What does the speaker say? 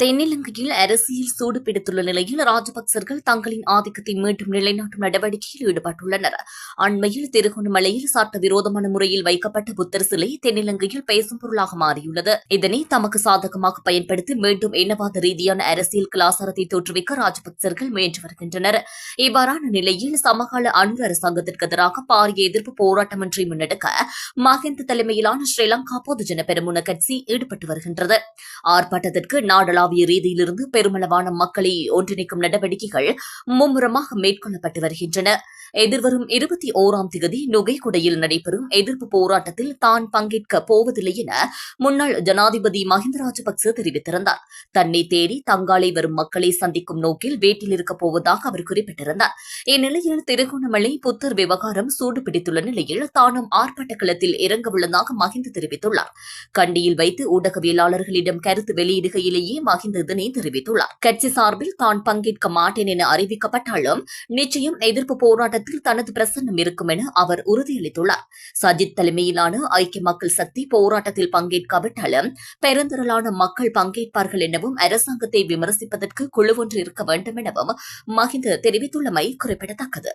தென்னிலங்கையில் அரசியல் சூடு பிடித்துள்ள நிலையில் ராஜபக்சர்கள் தங்களின் ஆதிக்கத்தை மீண்டும் நிலைநாட்டும் நடவடிக்கையில் ஈடுபட்டுள்ளனர். அண்மையில் திருகோணமலையில் சட்டவிரோதமான முறையில் வைக்கப்பட்ட புத்தர் சிலை தென்னிலங்கையில் பேசும் பொருளாக மாறியுள்ளது. இதனை தமக்கு சாதகமாக பயன்படுத்தி மீண்டும் இனவாத ரீதியான அரசியல் கலாச்சாரத்தை தோற்றுவிக்க ராஜபக்சர்கள் முயன்று வருகின்றனர். இவ்வாறான நிலையில் சமகால அன்பு அரசாங்கத்திற்கு எதிராக பாரிய எதிர்ப்பு போராட்டம் ஒன்றை முன்னெடுக்க மஹிந்த தலைமையிலான ஸ்ரீலங்கா பொதுஜன பெருமுன கட்சி ஈடுபட்டு வருகின்றது. ஆர்ப்பாட்டத்திற்கு உலகளாவிய ரீதியிலிருந்து பெருமளவான மக்களை ஒன்றிணைக்கும் நடவடிக்கைகள் மும்முரமாக மேற்கொள்ளப்பட்டு வருகின்றன. எதிர்வரும் இருபத்தி ஓராம் தேதி நுகைக்குடையில் நடைபெறும் எதிர்ப்பு போராட்டத்தில் தான் பங்கேற்க போவதில்லை என முன்னாள் ஜனாதிபதி மஹிந்த ராஜபக்சே தெரிவித்திருந்தார். தன்னை தேடி தங்காலை வரும் மக்களை சந்திக்கும் நோக்கில் வீட்டில் இருக்கப் போவதாக அவர் குறிப்பிட்டிருந்தார். இந்நிலையில் திருகோணமலை புத்தர் விவகாரம் சூடு பிடித்துள்ள நிலையில் தானும் ஆர்ப்பாட்ட களத்தில் இறங்கவுள்ளதாக மஹிந்த தெரிவித்துள்ளார். கண்டியில் வைத்து ஊடகவியலாளர்களிடம் கருத்து வெளியிடுகையிலேயே மஹிந்த இதனை தெரிவித்துள்ளார். கட்சி சார்பில் தான் பங்கேற்க மாட்டேன் என அறிவிக்கப்பட்டாலும் நிச்சயம் எதிர்ப்பு போராட்டத்தில் தனது பிரசன்னம் இருக்கும் என அவர் உறுதியளித்துள்ளார். சஜித் தலைமையிலான ஐக்கிய மக்கள் சக்தி போராட்டத்தில் பங்கேற்காவிட்டாலும் பெருந்திரளான மக்கள் பங்கேற்பார்கள் எனவும் அரசாங்கத்தை விமர்சிப்பதற்கு குழு ஒன்று இருக்க வேண்டும் எனவும் மஹிந்த தெரிவித்துள்ளமை குறிப்பிடத்தக்கது.